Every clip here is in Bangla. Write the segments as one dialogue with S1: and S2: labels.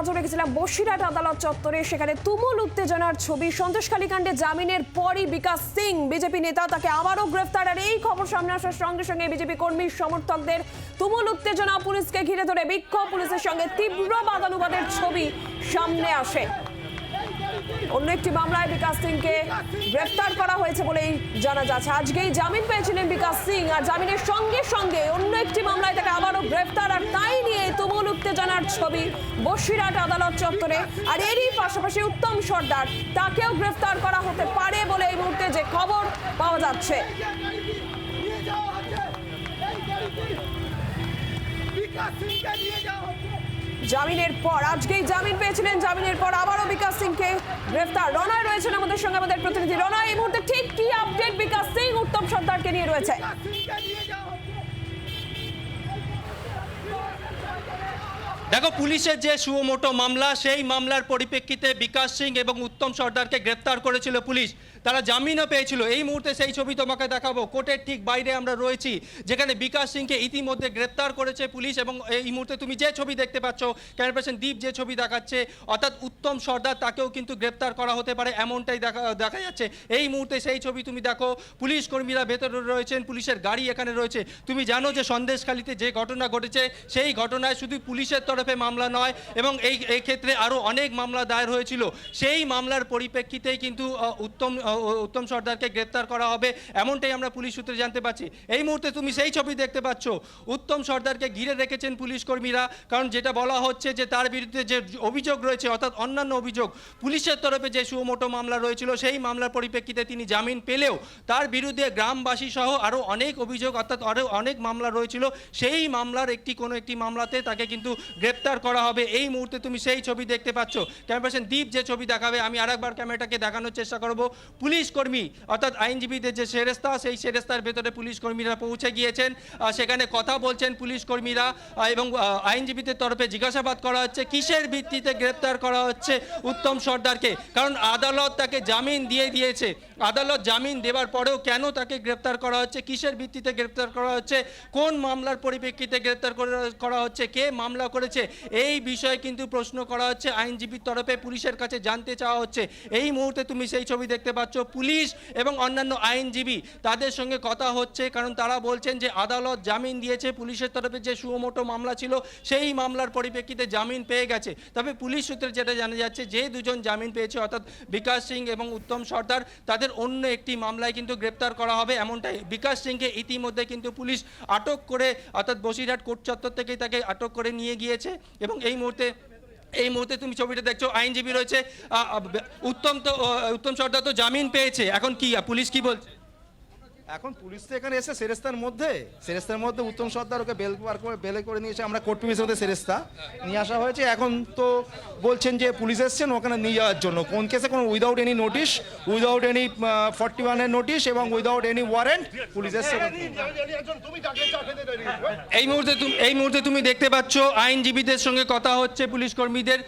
S1: নজর রেখেছিলাম বসিরহাট আদালত চত্বরে। সেখানে তুমুল উত্তেজনার ছবি। সন্দেশখালী কাণ্ডে জামিনের পরই বিকাশ সিং, বিজেপি নেতা, তাকে আবারও গ্রেফতার। আর এই খবর সামনে আসার সঙ্গে সঙ্গে বিজেপি কর্মী, সমর্থকদের তুমুল উত্তেজনা পুলিশকে ঘিরে ধরে বিক্ষোভ। পুলিশের সঙ্গে তীব্র বাদানুবাদের ছবি সামনে আসে। অন্য একটি মামলায় বিকাশ সিংকে গ্রেফতার করা হয়েছে বলেই জানা যাচ্ছে। আজকেই জামিন পেয়েছিলেন বিকাশ সিং। আর জামিনের সঙ্গে সঙ্গে অন্য একটি মামলায় তাকে আবারও গ্রেফতার। আর তাই তুমুল উত্তেজনার ছবি। বসিরহাট আদালত চত্বরে। আর এরই পাশাপাশি উত্তম সর্দার তাকেও গ্রেফতার করা হতে পারে বলে এই মুহূর্তে যে খবর পাওয়া যাচ্ছে। জামিনের পর আজকেই জামিন পেয়েছিলেন। জামিনের পর আবারও বিকাশ সিংকে গ্রেফতার। রনয় রয়েছেন আমাদের সঙ্গে আমাদের প্রতিনিধি। রনয় এই মুহূর্তে ঠিক কি আপডেট বিকাশ সিং উত্তম সর্দারকে নিয়ে রয়েছে?
S2: দেখো, পুলিশের যে সুমোটো মামলা, সেই মামলার পরিপ্রেক্ষিতে বিকাশ সিং এবং উত্তম সর্দারকে গ্রেপ্তার করেছিল পুলিশ। তারা জামিনও পেয়েছিল। এই মুহূর্তে সেই ছবি তোমাকে দেখাবো। কোর্টের ঠিক বাইরে আমরা রয়েছি, যেখানে বিকাশ সিংকে ইতিমধ্যে গ্রেপ্তার করেছে পুলিশ এবং এই মুহূর্তে তুমি যে ছবি দেখতে পাচ্ছ ক্যামেরা পার্সন দীপ যে ছবি দেখাচ্ছে, অর্থাৎ উত্তম সর্দার তাকেও কিন্তু গ্রেপ্তার করা হতে পারে, এমনটাই দেখা দেখা যাচ্ছে। এই মুহূর্তে সেই ছবি তুমি দেখো, পুলিশ কর্মীরা ভেতরে রয়েছেন, পুলিশের গাড়ি এখানে রয়েছে। তুমি জানো যে সন্দেশখালিতে যে ঘটনা ঘটেছে, সেই ঘটনায় শুধু পুলিশের তরফে মামলা নয় এবং এই এই ক্ষেত্রে আরও অনেক মামলা দায়ের হয়েছিল। সেই মামলার পরিপ্রেক্ষিতেই কিন্তু উত্তম উত্তম সর্দারকে গ্রেপ্তার করা হবে। এমনটাই আমরা পুলিশ সূত্রে জানতে পারছি। এই মুহূর্তে তুমি সেই ছবি দেখতে পাচ্ছ। উত্তম সর্দারকে ঘিরে রেখেছেন পুলিশ কর্মীরা কারণ যেটা বলা হচ্ছে যে তার বিরুদ্ধে যে অভিযোগ রয়েছে, অর্থাৎ অন্যান্য অভিযোগ, পুলিশের তরফে যে সুমোটো মামলা রয়েছিল, সেই মামলার পরিপ্রেক্ষিতে তিনি জামিন পেলেও তার বিরুদ্ধে গ্রামবাসী সহ আরও অনেক অভিযোগ, অর্থাৎ আরও অনেক মামলা রয়েছিল। সেই মামলার একটি কোনো একটি মামলাতে তাকে কিন্তু গ্রেপ্তার করা হবে। এই মুহূর্তে তুমি সেই ছবি দেখতে পাচ্ছ। ক্যামেরা পার্সন দীপ যে ছবি দেখাবে, আমি আরেকবার ক্যামেরাটাকে দেখানোর চেষ্টা করব। পুলিশ কর্মী, অর্থাৎ আইনজীবীদের যে সেরেস্তা, সেই সেরেস্তার ভেতরে পুলিশ কর্মীরা পৌঁছে গিয়েছেন। সেখানে কথা বলছেন পুলিশ কর্মীরা এবং আইনজীবীদের তরফে জিজ্ঞাসাবাদ করা হচ্ছে, কিসের ভিত্তিতে গ্রেপ্তার করা হচ্ছে উত্তম সর্দারকে? কারণ আদালত তাকে জামিন দিয়ে দিয়েছে। আদালত জামিন দেওয়ার পরেও কেন তাকে গ্রেপ্তার করা হচ্ছে? কিসের ভিত্তিতে গ্রেপ্তার করা হচ্ছে? কোন মামলার পরিপ্রেক্ষিতে গ্রেপ্তার করা হচ্ছে? কে মামলা করেছে? এই বিষয়ে কিন্তু প্রশ্ন করা হচ্ছে। আইনজীবীর তরফে পুলিশের কাছে জানতে চাওয়া হচ্ছে। এই মুহূর্তে তুমি সেই ছবি দেখতে পাচ্ছ। পুলিশ এবং অন্যান্য আইনজীবী তাদের সঙ্গে কথা হচ্ছে, কারণ তারা বলছেন যে আদালত জামিন দিয়েছে। পুলিশের তরফে যে সুমোটো মামলা ছিল, সেই মামলার পরিপ্রেক্ষিতে জামিন পেয়ে গেছে। তবে পুলিশ সূত্রে যেটা জানা যাচ্ছে, যে দুজন জামিন পেয়েছে, অর্থাৎ বিকাশ সিং এবং উত্তম সর্দার, তাদের অন্য একটি মামলায় কিন্তু গ্রেপ্তার করা হবে এমনটাই। বিকাশ সিংকে ইতিমধ্যে কিন্তু পুলিশ আটক করে, অর্থাৎ বসিরহাট কোর্ট চত্বর থেকেই তাকে আটক করে নিয়ে গিয়েছে। এবং এই মুহূর্তে এই মুহূর্তে তুমি ছবিটা দেখছ, আইনজীবী রয়েছে উত্তম তো উত্তম সর্দার তো জামিন পেয়েছে। এখন কি, পুলিশ কি বলছে?
S3: এখন পুলিশ তো এখানে এসে সেরেস্তার মধ্যে সেরেস্তার মধ্যে উত্তম সর্দার ওকে বেল বার করে বেলে করে নিয়েছে আমরা কোর্ট পিমিসের মধ্যে সেরেস্তা নিয়ে আসা হয়েছে। এখন তো বলছেন যে পুলিশ এসছেন, ওখানে নিয়ে যাওয়ার জন্য। কোন কেসে কোনো without any notice without any forty ওয়ানের নোটিশ এবং উইদাউট এনি ওয়ারেন্ট পুলিশ এসছে।
S2: এই মুহূর্তে এই মুহূর্তে তুমি দেখতে পাচ্ছ, আইনজীবীদের সঙ্গে কথা হচ্ছে, পুলিশ কর্মীদের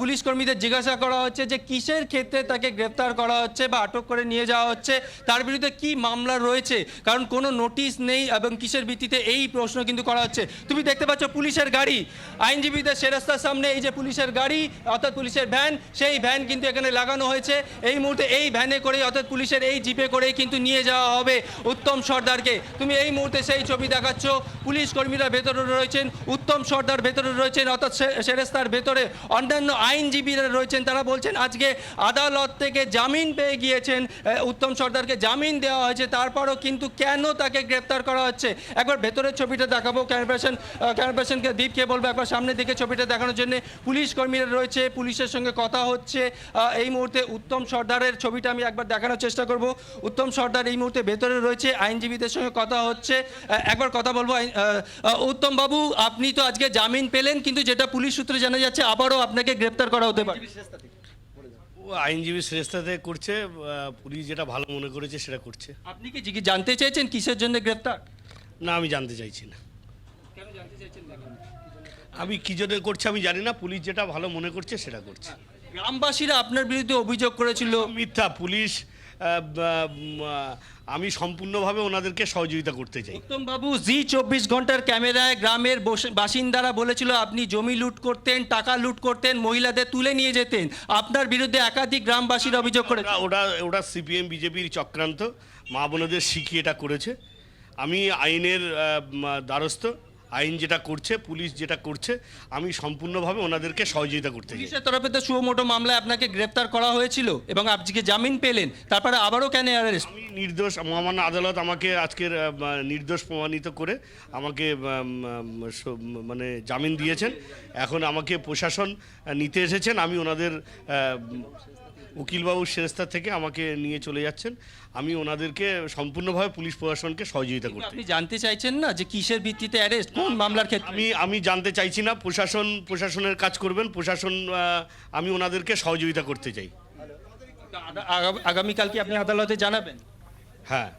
S2: পুলিশ কর্মীদের জিজ্ঞাসা করা হচ্ছে যে কিসের ক্ষেত্রে তাকে গ্রেপ্তার করা হচ্ছে বা আটক করে নিয়ে যাওয়া হচ্ছে, তার বিরুদ্ধে কি মামলা রয়েছে কারণ কোনো নোটিশ নেই এবং কিসের ভিত্তিতে এই প্রশ্ন কিন্তু করা হচ্ছে। তুমি দেখতে পাচ্ছ পুলিশের গাড়ি। আইনজীবীদের সেরাস্তার সামনে এই যে পুলিশের গাড়ি, অর্থাৎ পুলিশের ভ্যান সেই ভ্যান কিন্তু এখানে লাগানো হয়েছে। এই মুহূর্তে এই ভ্যানে করেই, অর্থাৎ পুলিশের এই জিপে করেই কিন্তু নিয়ে যাওয়া হবে উত্তম সর্দারকে। তুমি এই মুহূর্তে সেই ছবি দেখাচ্ছ। পুলিশ কর্মীরা ভেতরে রয়েছেন, উত্তম সর্দার ভেতরে রয়েছেন, অর্থাৎ সে- সেরেস্তার ভেতরে। অন্যান্য আইনজীবীরা রয়েছেন, তারা বলছেন, আজকে আদালত থেকে জামিন পেয়ে গিয়েছেন। উত্তম সর্দারকে জামিন দেওয়া হয়েছে। তারপরও কিন্তু কেন তাকে গ্রেপ্তার করা হচ্ছে? একবার ভেতরের ছবিটা দেখাবো। ক্যামেরাপার্সন ক্যামেরাপার্সনকে দীপকে বলব একবার সামনের দিকে ছবিটা দেখানোর জন্য। পুলিশ কর্মীরা রয়েছে, পুলিশের সঙ্গে কথা হচ্ছে। এই মুহূর্তে উত্তম সর্দারের ছবিটা আমি একবার দেখানোর চেষ্টা করব। উত্তম সর্দার এই মুহূর্তে ভেতরে রয়েছে, আইনজীবীদের সঙ্গে কথা হচ্ছে। একবার কথা বলব উত্তম বাবু, আপনি তো আজকে জামিন পেলেন, কিন্তু যেটা পুলিশ সূত্রে জানা যাচ্ছে, আবারও আপনাকে গ্রেপ্তার করা হতে পারে।
S4: আইনজীবী শ্রেষ্ঠাতে করছে পুলিশ যেটা ভালো মনে করেছে সেটা করছে।
S2: আপনি কি জিজ্ঞেস জানতে চাইছেন কিসের জন্য গ্রেপ্তার?
S4: না আমি জানতে চাইছি না। আমি কি জন্য করছে আমি জানি না পুলিশ যেটা ভালো মনে করছে সেটা করছে।
S2: গ্রামবাসীরা আপনার বিরুদ্ধে অভিযোগ করেছিল।
S4: মিথ্যা পুলিশ আমি সম্পূর্ণভাবে ওনাদেরকে সহযোগিতা করতে চাই।
S2: উত্তম বাবু জি চব্বিশ ঘণ্টার ক্যামেরায় গ্রামের বাসিন্দারা বলেছিল আপনি জমি লুট করতেন টাকা লুট করতেন মহিলাদের তুলে নিয়ে যেতেন। আপনার বিরুদ্ধে একাধিক গ্রামবাসীর অভিযোগ করে
S4: ওটা ওটা সিপিএম বিজেপির চক্রান্ত। মা বোনদের শিখিয়ে এটা করেছে। আমি আইনের দ্বারস্থ। আইন যেটা করছে পুলিশ যেটা করছে আমি সম্পূর্ণভাবে ওনাদেরকে সহযোগিতা করতে
S2: পুলিশের তরফে তো সুমোটো মামলায় আপনাকে গ্রেপ্তার করা হয়েছিল এবং আজকে জামিন পেলেন? তারপরে আবারও কেন অ্যারেস্ট
S4: আমি নির্দোষ মহামান্য আদালত আমাকে আজকের নির্দোষ প্রমাণিত করে আমাকে মানে জামিন দিয়েছেন। এখন আমাকে প্রশাসন নিতে এসেছেন। আমি ওনাদের উকিলবাবু সেরেস্তা থেকে আমাকে নিয়ে চলে যাচ্ছেন। আমি ওনাদেরকে সম্পূর্ণভাবে পুলিশ প্রশাসনকে সহযোগিতা করতে
S2: আপনি জানতে চাইছেন না যে কিসের ভিত্তিতে অ্যারেস্ট কোন মামলার ক্ষেত্রে?
S4: আমি আমি জানতে চাইছি না প্রশাসন প্রশাসনের কাজ করবেন প্রশাসন আমি ওনাদেরকে সহযোগিতা করতে চাই।
S2: আগা- আগা- আগামীকাল কি আপনি আদালতে জানাবেন?
S4: হ্যাঁ।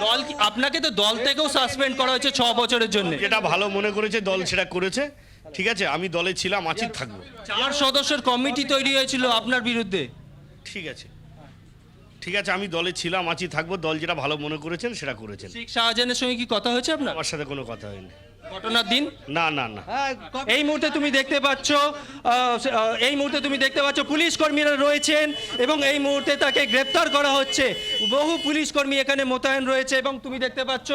S2: দল আপনাকে তো দল থেকেও সাসপেন্ড করা হয়েছে ছ বছরের জন্য।
S4: যেটা ভালো মনে করেছে দল সেটা করেছে। ঠিক আছে আমি দলে ছিলাম আছি থাকব।
S2: চার সদস্যের কমিটি তৈরি হয়েছিল আপনার বিরুদ্ধে।
S4: ঠিক আছে। ঠিক আছে আমি দলে ছিলাম আছি থাকব। দল যেটা ভালো মনে করেছেন সেটা করেছেন।
S2: শেখ শাহজাহানের সঙ্গে কি কথা হয়েছে আপনার?
S4: আমার সাথে কোনো কথা হয়নি।
S2: ঘটনার দিন?
S4: না না না।
S2: এই মুহূর্তে তুমি দেখতে পাচ্ছ এই মুহূর্তে তুমি দেখতে পাচ্ছ পুলিশ কর্মীরা রয়েছেন এবং এই মুহূর্তে তাকে গ্রেপ্তার করা হচ্ছে। বহু পুলিশ কর্মী এখানে মোতায়েন রয়েছে এবং তুমি দেখতে পাচ্ছ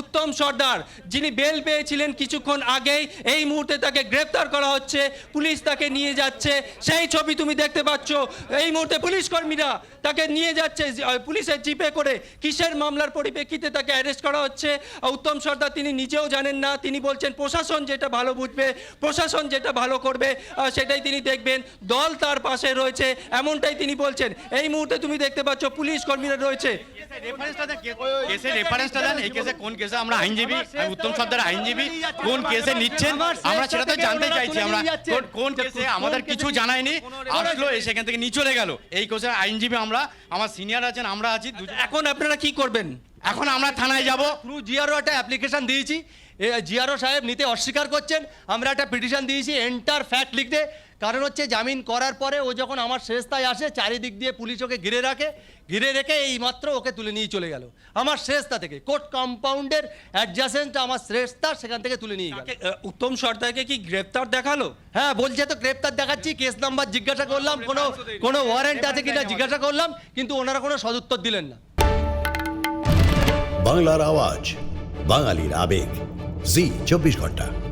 S2: উত্তম সর্দার যিনি বেল পেয়েছিলেন কিছুক্ষণ আগেই এই মুহূর্তে তাকে গ্রেপ্তার করা হচ্ছে পুলিশ তাকে নিয়ে যাচ্ছে। সেই ছবি তুমি দেখতে পাচ্ছ এই মুহূর্তে পুলিশ কর্মীরা তাকে নিয়ে যাচ্ছে পুলিশের জিপে করে কিসের মামলার পরিপ্রেক্ষিতে তাকে অ্যারেস্ট করা হচ্ছে। উত্তম সর্দার তিনি নিজেও জানেন না তিনি বলছেন প্রশাসন যেটা ভালো বুঝবে প্রশাসন যেটা ভালো করবে সেটাই তিনি দেখবেন। দল তার পাশে রয়েছে এমনটাই তিনি বলছেন। এই মুহূর্তে তুমি দেখতে পাচ্ছ পুলিশ কর্মীরা রয়েছে।
S5: কেসের রেফারেন্সটা দেন এই কেসে কোন কেসে আমরা আইনজীবী উত্তম সর্দার আইনজীবী কোন কেসে নিচ্ছেন? আমরা সেটা তো জানতে চাইছি আমরা কোন- কোন কেসে আমাদের কিছু জানায়নি। আসলো এসে থেকে নিয়ে চলে গেল। এই কেসের আইনজীবী আমরা আমার সিনিয়র আছেন আমরা আছি
S2: এখন আপনারা কি করবেন?
S5: এখন আমরা থানায় যাব।
S6: জিআরও একটা অ্যাপ্লিকেশন দিয়েছি। জিআরও সাহেব নিতে অস্বীকার করছেন। আমরা একটা পিটিশন দিয়েছি এন্টার ফ্যাক্ট লিখতে। কারণ হচ্ছে জামিন করার পরে ও যখন আমার শেষতায় আসে চারিদিক দিয়ে পুলিশ ওকে ঘিরে রাখে। ঘিরে রেখে এই মাত্র ওকে তুলে নিয়ে চলে গেল। আমার শ্রেষ্ঠা থেকে কোর্ট কম্পাউন্ডের অ্যাডজাসেন্ট আমার শ্রেষ্ঠা সেখান থেকে তুলে নিয়ে গেল।
S2: উত্তম সর্দারকে কি গ্রেপ্তার দেখাল?
S6: হ্যাঁ বলছে তো গ্রেপ্তার দেখাচ্ছি কেস নাম্বার জিজ্ঞাসা করলাম কোনো কোনো ওয়ারেন্ট আছে কিনা জিজ্ঞাসা করলাম কিন্তু ওনারা কোনো সদুত্তর দিলেন না।
S7: বাংলার আওয়াজ বাঙালির আবেগ। জি চব্বিশ ঘণ্টা।